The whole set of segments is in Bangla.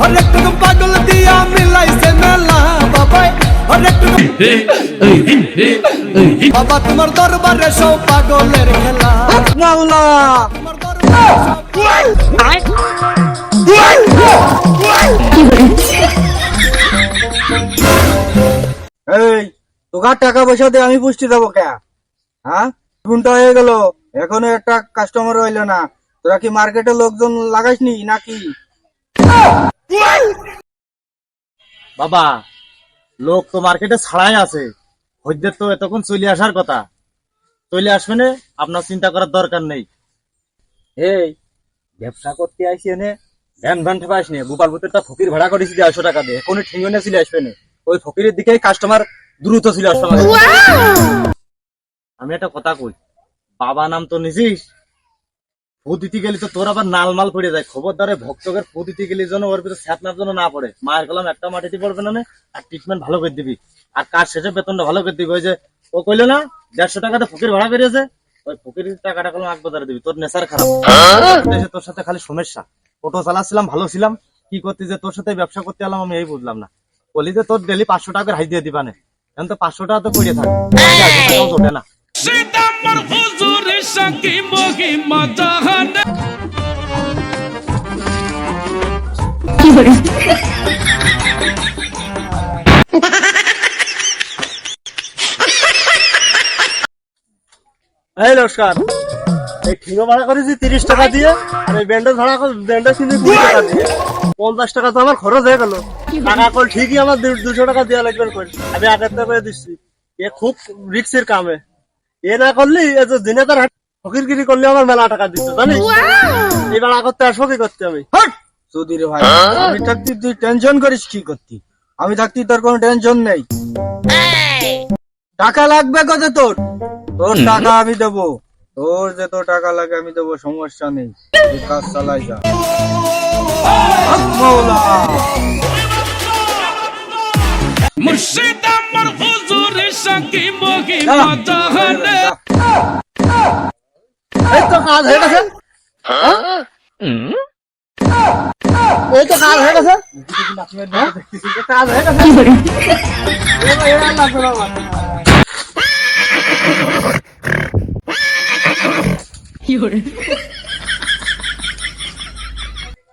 হরেক রকম পাগল দিয়া মিলাইছে মেলা বাবাই হরেক রকম বাবা তোমার দরবারে সব পাগলের খেলা। মাওলা। এই তোকার টাকা পয়সা দিয়ে আমি পুষ্টি দেবো কে? হ্যাঁ? ঘণ্টা হয়ে গেল। এখনও একটা কাস্টমার হইল না। তোরা কি মার্কেটে লোকজন লাগাইসনি নাকি? বাবা লোক তো মার্কেটে ছাড়াই আছে। খদ্দের তো এতক্ষণ চলে আসার কথা। চলে আসবে না আপনার চিন্তা করার দরকার নেই। এই ব্যবসা করতে আইসি এনে ভ্যান ভ্যান ঠেপা আসনি গোপাল ভূতের তা ফকির ভাড়া করেছি দেড়শো টাকা দিয়ে। কোনো ঠিঙ্গে না চলে আসবে না। ওই ফকিরের দিকেই কাস্টমার দ্রুত ছিল আমি একটা কথা কই। বাবা নাম তো নিছিস ফু দিতে গেলে তো তোর আবার নালমাল পড়ে যায়। খবরদারে ভক্তকের ফু দিতে গেলে যেন ওর ভিতরে স্যাপনার জন্য না পড়ে। মায়ের কলম একটা মাটিতে পড়বে না আর ট্রিটমেন্ট ভালো করে দিবি। আর কাজ শেষে বেতনটা ভালো করে দিবি। ওই যে ও কইলো না দেড়শো টাকাতে ফকির ভাড়া বেরিয়েছে। ওই ফকির টাকাটা কলম আগ বাজারে দিবি। তোর নেশার খারাপ। দেশে তোর সাথে খালি সমস্যা। টোটো চালাচ্ছিলাম ভালো ছিলাম। কি করতে যে তোর সাথে ব্যবসা করতে এলাম আমি এই বুঝলাম না। বলি যে তোর ডেলি পাঁচশো টাকা হাই দিয়ে দিবানে এখন তো পাঁচশো টাকা তো পড়ে থাকে। ওঠে হুজুরের সঙ্গে মহিমা জাহানে এই নমস্কার। এই ঠিকো ভাড়া করেছি তিরিশ টাকা দিয়ে আর এই ব্যান্ডেজ ভাড়া ব্যান্ডেজ কিনে কুড়ি টাকা দিয়ে। পঞ্চাশ টাকা তো আমার খরচ হয়ে গেল। টাকা কল ঠিকই আমার দুশো টাকা দেওয়া লাগবে আমি আগের থেকে দিচ্ছি। এ খুব রিক্সের কামে। এ না করলি এ দিনে তার ফকিরগিরি করলে আমার মেলা টাকা দিচ্ছে জানিস? এই ভাড়া করতে আসব কি করতে আমি। হট! সুধীর ভাই আমি থাকতি তুই টেনশন করিস কি করতি? আমি থাকতি তোর কোনো টেনশন নেই। টাকা লাগবে কত তোর? তোর টাকা আমি দেবো। তোর যে তোর টাকা লাগে আমি দেবো সমস্যা নেই। কাজ চালাই যা। হক মাওলা। মুর্শিদাম্বর হুজুরের সঙ্গে মহিমা জাহানে এই তো কাজ হয়ে গেছে এই তো কাজ হয়ে গেছে কাজ হয়ে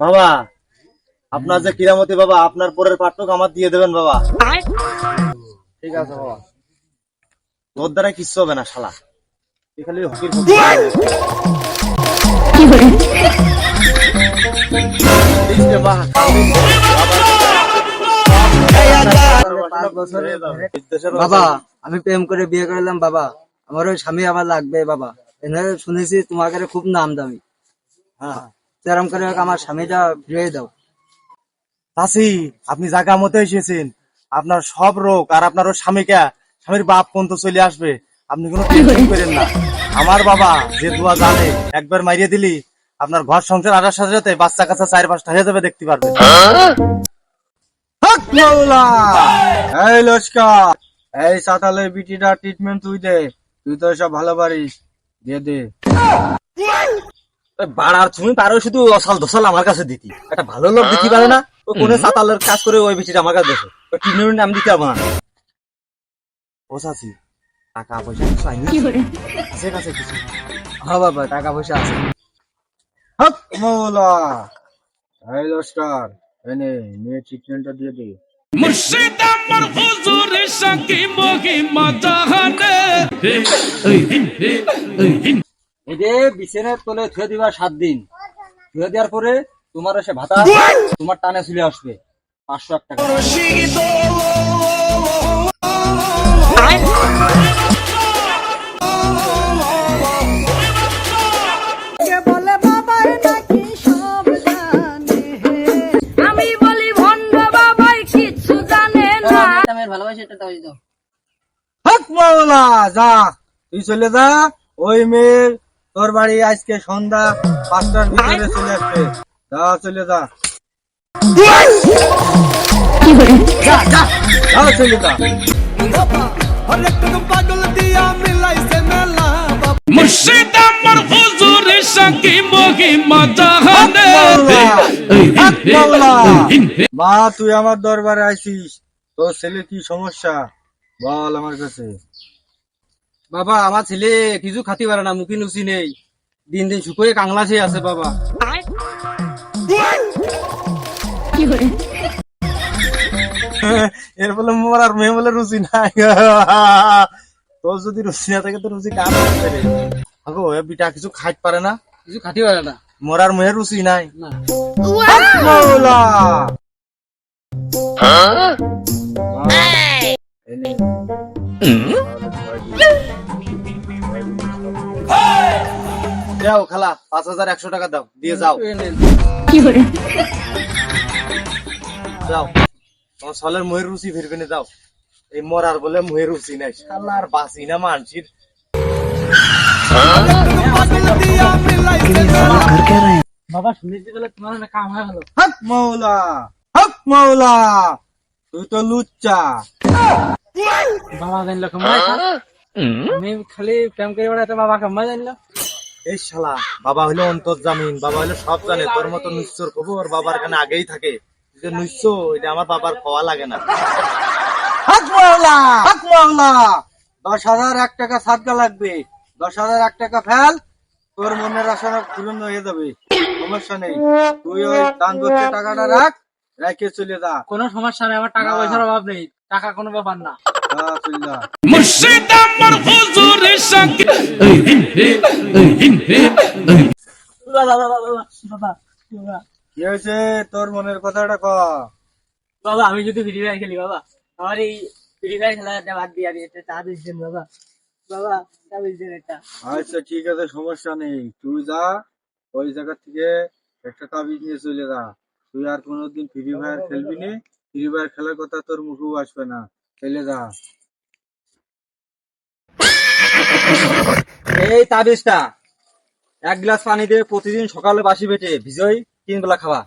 বাবা। আপনার যে কিরামতি বাবা আপনার পরের পাঠক আমার দিয়ে দেবেন বাবা। ঠিক আছে বাবা। তোর দ্বারা কিচ্ছু হবে না শালা। খালি হকির বাবা আমি প্রেম করে বিয়ে করলাম বাবা। আমার ওই স্বামী আবার লাগবে বাবা। শুনেছি তোমাকে খুব নাম দামি হ্যাঁ সেরকম করে আমার স্বামীটা ফিরিয়ে দাও। চাষি আপনি জায়গা মতো এসেছেন, আপনার সব রোগ আর আপনার ওই স্বামীকে, স্বামীর বাপ পর্যন্ত চলে আসবে। আপনি কোনো করেন না। আমার বাবা যে দোয়া জানে, একবার মারিয়ে দিলি, আপনার ঘর সংসার আসার সাথে সাথে বাচ্চা কাচ্চা চার পাঁচটা হয়ে যাবে, দেখতে পারবে। এই লস্কর এই সাতালের বিটিটা ট্রিটমেন্ট তুই দে। তুই তো সব ভালো পারিস। দিয়ে দে। বাড়ার তুমি পারো শুধু অসাল ধসাল আমার কাছে দিতি। একটা ভালো লোক দিতে পারে না? ও কোনে সাতালের কাজ করে ওই আমার কাছে দেশে ওই ট্রিটমেন্ট আমি দিতে পারব না। ও চাচি টাকা পয়সা কিছু আইনি? আছে কাছে কিছু হ্যাঁ বাবা টাকা পয়সা আছে। হক মাওলা এই লস্কর এনে মেয়ে ট্রিটমেন্টটা দিয়ে দে। সঙ্গে মহিমা জাহানে। এই যে বিছানার তলে থুয়ে দিবা সাত দিন। থুয়ে দেওয়ার পরে তোমার সে ভাতা তোমার টানে চলে আসবে। পাঁচশো এক টাকা। বলে বাবার নাকি সব জানে আমি বলি ভণ্ড বাবাই কিচ্ছু জানে না হক মাওলা যা। তুই চলে যা ওই মেয়ের তোর বাড়ি আজকে সন্ধ্যা পাঁচটার ভিতরে চলে আসবে। যা চলে যা। চলে মুর্শিদ আমার হুজুর সাকি মা তুই আমার দরবারে আইছিস। তোর ছেলে কি সমস্যা? বল আমার কাছে। বাবা আমার ছেলে কিছু খাতি পারে না মুখি নুচি নেই। দিন দিন শুকোয়ে কাংলাসে আছে বাবা। এর বলে মোর আর মেয়ে বলে রুচি নাই। তোর যদি রুচি না থাকে তো রুচি কার রে আগো এ বিটা কিছু খাইতে পারে না? কিছু খাতি পারে না। মোর আর মেয়ের রুচি নাই। হক মাওলা। যাও খালা পাঁচ হাজার একশো টাকা দাও দিয়ে যাও। যাও। তোমার সলের ময়ের রুচি ফিরবে না যাও। এই মরার বলে ময়ের রুচি নাই। শালা আর বাঁচি না মানসির। বাবা, শুনেছি বলে তোমার না কাম হক হক তুই তো লুচ্চা। বাবা জানলো আমি খালি প্রেম করে বেড়াতে বাবা জানলো? এই শালা, বাবা জামিন বাবা সব জানে। তোর মতো নিশ্চর খবর বাবার কানে আগেই থাকে। নিশ্চ এটা আমার বাবার খাওয়া লাগে না। মাওলা হক মাওলা দশ হাজার এক টাকা সাদকা লাগবে। দশ হাজার এক টাকা ফেল তোর মনের আশা পূরণ হয়ে যাবে। সমস্যা নেই। তুই ওই দান করতে টাকাটা রাখ রেখে চলে যা। কোনো সমস্যা নেই আমার টাকা পয়সার অভাব নেই। টাকা কোনো ব্যাপার না। বাবা বাবা বাবা বাবা। কি হয়েছে? তোর মনের কথাটা ক। বাবা আমি যদি ফ্রি ফায়ার খেলি বাবা। আমার এই ফ্রি ফায়ার খেলাটা বাদ দিয়ে আমি একটা চা দিচ্ছেন বাবা। বাবা চা দিচ্ছেন একটা। আচ্ছা ঠিক আছে সমস্যা নেই। তুই যা ওই জায়গা থেকে একটা তাবিজ নিয়ে চলে যা। তুই আর কোনোদিন ফ্রি ফায়ার খেলবি নি? ফ্রি ফায়ার খেলার কথা তোর মুখেও আসবে না। খেলে যা। এই তাবিজটা এক গ্লাস পানি দিয়ে প্রতিদিন সকালে বাসি বেটে ভিজই তিন বেলা খাওয়া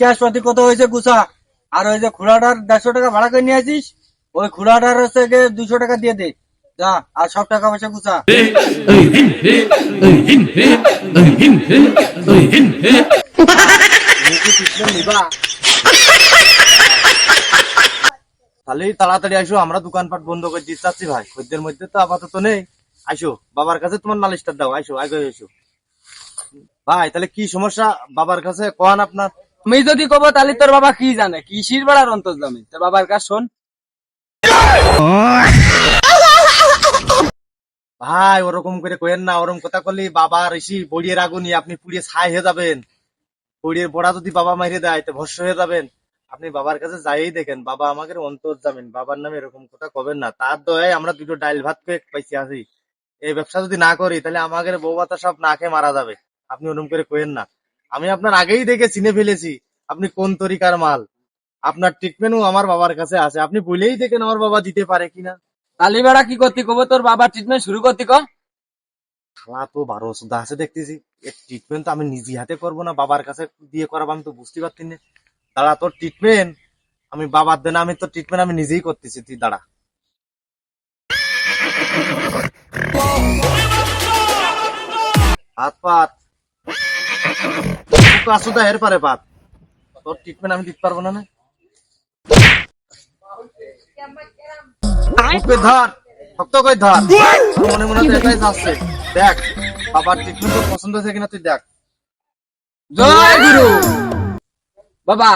ক্যাশ কত হয়েছে আর ওই যে খুড়াটার দেড়শো টাকা ভাড়া করে নিয়ে আসিস? ওই খুড়াটার হচ্ছে দুশো টাকা দিয়ে দে। যা, আর সব টাকা পয়সা তাহলে তাড়াতাড়ি আসো আমরা দোকানপাট বন্ধ করে দিতে চাচ্ছি ভাই, খদ্দের মধ্যে তো আপাতত নেই। আসো বাবার কাছে তোমার নালিশটা দাও। আসো আগে এসো ভাই তাহলে কি সমস্যা? বাবার কাছে কন আপনার? আমি যদি কব তাহলে তোর বাবা কি জানে? কিসির বেড়ার অন্তর জামে তোর বাবার কাজ শোন। ভাই ওরকম করে কইেন না ওরকম কথা করলে বাবা ঋষি বড়িয়ে রাগুনি আপনি পুড়িয়ে ছাই হয়ে যাবেন। বড়িয়ে বড়া যদি বাবা মাইরে দেয় তো ভস্য হয়ে যাবেন। আপনি বাবার কাছে যাই দেখেন বাবা আমাকে অন্তর যাবেন বাবার নামে এরকম কথা কবেন না। তার দয়ায় আমরা দুটো ডাইল ভাত খেয়ে পাইছি আছি। এই ব্যবসা যদি না করি তাহলে আমাদের বউ বাতা সব না খেয়ে মারা যাবে। আপনি ওরকম করে কইেন না। আমি আপনার আগেই দেখে চিনে ফেলেছি আপনি কোন তরিকার মাল। আপনার ট্রিটমেন্টও আমার বাবার কাছে আছে। আপনি বলেই দেখেন আমার বাবা দিতে পারে কিনা। তালি বেড়া কি করতে? কব তোর বাবার ট্রিটমেন্ট শুরু করতে ক। খাওয়া তো বারো ওষুধ আছে দেখতেছি। ট্রিটমেন্ট তো আমি নিজে হাতে করব না বাবার কাছে দিয়ে করাবো আমি তো বুঝতে পারছি না। দাঁড়া তোর ট্রিটমেন্ট আমি বাবার দেনা আমি তো ট্রিটমেন্ট আমি নিজেই করতেছি। তুই দাঁড়া। হাত পাত আসুদা এর পারে পাত তোর ট্রিটমেন্ট আমি দিতে পারব না না? বুকে ধর শক্ত করে ধর? মনে মনে এটাই যাচ্ছে। দেখ বাবার ট্রিটমেন্ট তোর পছন্দ হয়েছে কিনা তুই দেখ। জয় গুরু। বাবা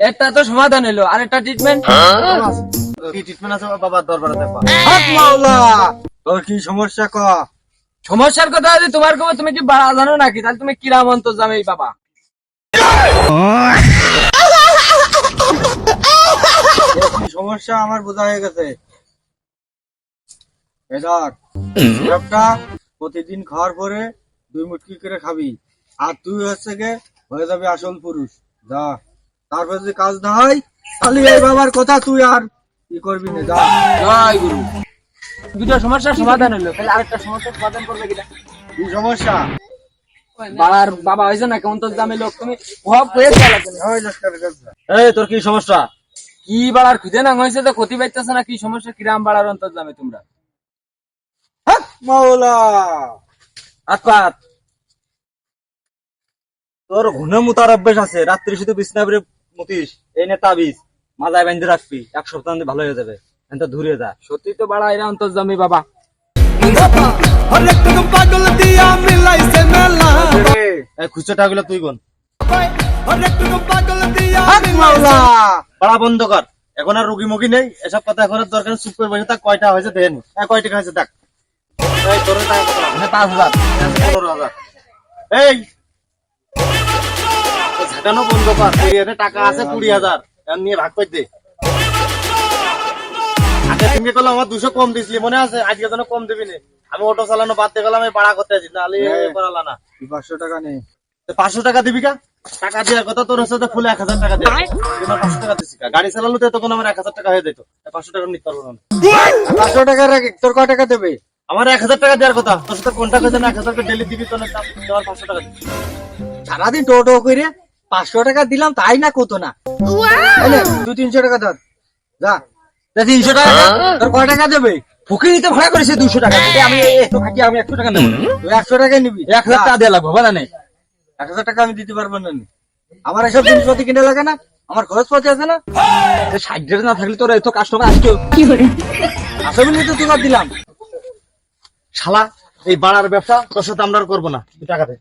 একটা তো সমাধান হলো আর একটা ট্রিটমেন্ট কি ট্রিটমেন্ট আছে? বাবার দরবারে দেখবা। মাওলা তোর কি সমস্যা ক? সমস্যার কথা যদি তোমার কব তুমি কি জানো নাকি? তাহলে তুমি কিরাম অন্তর জামে বাবা? সমস্যা আমার বোঝা হয়ে গেছে। দেখ প্রতিদিন খাওয়ার পরে দুই মুটকি করে খাবি আর তুই হচ্ছে গে হয়ে যাবে আসল পুরুষ। যা তারপর যদি কাজ না হয় তাহলে এই বাবার কথা তুই আর কি করবি না যা। জয় গুরু। দুটো সমস্যার সমাধান হলো। তাহলে আরেকটা সমস্যার সমাধান করবে কিনা? কি সমস্যা? বাবার বাবা হয়েছে না কেমন তোর দামে লোক। তুমি ভব হয়ে চালাতে ওই ডাক্তারের কাছে যা। এই তোর কি সমস্যা? কি বাড়ার খুঁজে না হয়েছে তো ক্ষতি পাইতেছে না? কি সমস্যা? কিরাম বাড়ার অন্তর জামে তোমরা মাওলা! আতপাত! তোর ঘুনে মুতার অভ্যেস আছে। রাত্রি শুধু বিছনা করে মুতিস। এই নে তাবিজ। মাথায় বেঁধে রাখবি। এক সপ্তাহ ভালো হয়ে যাবে। এটা ধরে যা। সত্যি তো বাড়া এরা অন্তর্জামী বাবা। বাবা আরে তুমি পাগল দিয়া মিলাইছে মেলা। এই খুচরো টাকাগুলো তুই কোন? পাড়া বন্ধ কর। এখন আর রুগী মুগী নেই। এসব কথা এখন দরকার চুপ করে বসে থাক। কয়টা হয়েছে দেন কয় টাকা হয়েছে দেখ। পাঁচ হাজার। পনেরো হাজার। এই! ঝাঁকানো বন্ধ কর। টাকা আছে কুড়ি হাজার। নিয়ে ভাগ করে দে। তুমি করলাম আমার দুশো কম দিছিলি মনে আছে? আজকে যেন কম দিবি না। আমি অটো চালানো বাদ দিয়ে গেলাম আমি ভাড়া করতে আছি নাহলে। করালা না পাঁচশো টাকা নে? তো পাঁচশো টাকা দিবি কা? টাকা দেওয়ার কথা তোর হচ্ছে ফুলে এক হাজার টাকা পাঁচশো টাকা দিচ্ছি কা? গাড়ি চালানো তো তখন আমার এক হাজার টাকা হয়ে যেত পাঁচশো টাকা নিতে পারব না? পাঁচশো টাকা রাখি তোর কয় টাকা দেবে? আমার এক হাজার টাকা দেওয়ার কথা। তোর সাথে কোনটা কথা না এক হাজার টাকা ডেলি দিবি তো না তোমার পাঁচশো টাকা সারাদিন টো টো করে পাঁচশো টাকা দিলাম তাই না কত না। দু তিনশো টাকা ধর যা। তিনশো টাকা দে। তোর কয় টাকা দেবে? ফুকে নিতে ভাড়া করেছে দুশো টাকা। আমি একটু খাটি আমি একশো টাকা নেব। তুই একশো টাকা নিবি। এক হাজার টাকা দেওয়া লাগবে নেই। এক হাজার টাকা আমি দিতে পারব না আমার এসব জিনিসপাতি কিনে লাগে না। আমার খরচ পাতি আছে না। ষাট ডেট না থাকলে তোর এত কাস্টমার আসতো আসলে তো তোমার দিলাম। শালা এই বাড়ার ব্যবসা তোর সাথে আমরা আর করব না। তুই টাকা দে।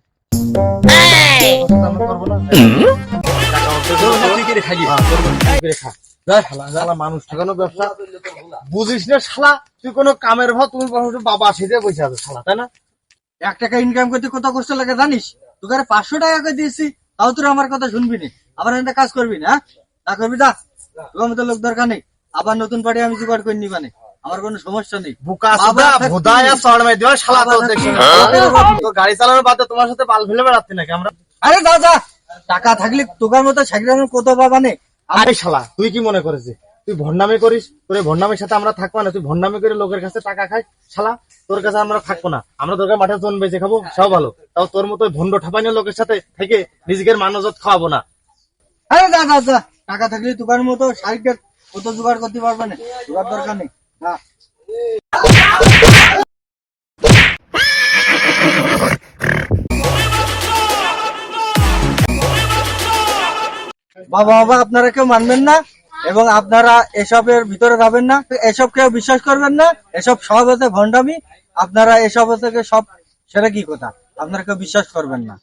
আমরা করব না। টাকা অর্ধেক করে দেবো। তুই করে খাইয়ে করব। তুই করে খা। যা শালা, শালা মানুষ ঠকানো ব্যবসা বুঝিস না শালা তুই কোনো কামের ভাব তুমি বাবা সেজে বসে আছে শালা তাই না? এক টাকা ইনকাম করতে কত কষ্ট লাগে জানিস? তোকে পাঁচশো টাকা করে দিয়েছি তাও তোর আমার কথা শুনবি না। আবার একটা কাজ করবি না হ্যাঁ? তা করবি যা। তোর মতো লোক দরকার নেই। আবার নতুন পার্টি আমি জোগাড় করে নিবা না। আমার কোনো সমস্যা নেই। বুকা বাবা ভোদায়া চড় মাই শালা তো বাবা তো গাড়ি চালানোর বাদে তোমার সাথে বাল ফেলে বেড়াচ্ছি নাকি আমরা? আরে দাদা টাকা থাকলে তোকার মতো সাকিরানোর কত বাবা নেই? আরে শালা, তুই কি মনে করেছিস তুই ভন্ডামি করিস? তোর ভন্ডামির সাথে আমরা থাকব না, তুই ভন্ডামি করে লোকের কাছে টাকা খাই শালা, তোর কাছে আমরা থাকব না। আমরা তোর মাঠে জন বেঁচে খাব, সব ভালো। তাও তোর মতো ভন্ড ঠাপাইনের লোকের সাথে থেকে নিজের মানজত খাওয়াবো না। আরে দাদা দাদা টাকা থাকলে তোকার মতো শাড়িটা কত জোগাড় করতে পারবে না? জোগাড় দরকার নেই না বাবা বাবা আপনারা কেউ মানবেন না এবং আপনারা এসবের ভিতরে যাবেন না। এসব কেউ বিশ্বাস করবেন না। এসব সব হচ্ছে ভণ্ডামি। আপনারা এসব থেকে সব সেটা কি কথা? আপনারা কেউ বিশ্বাস করবেন না।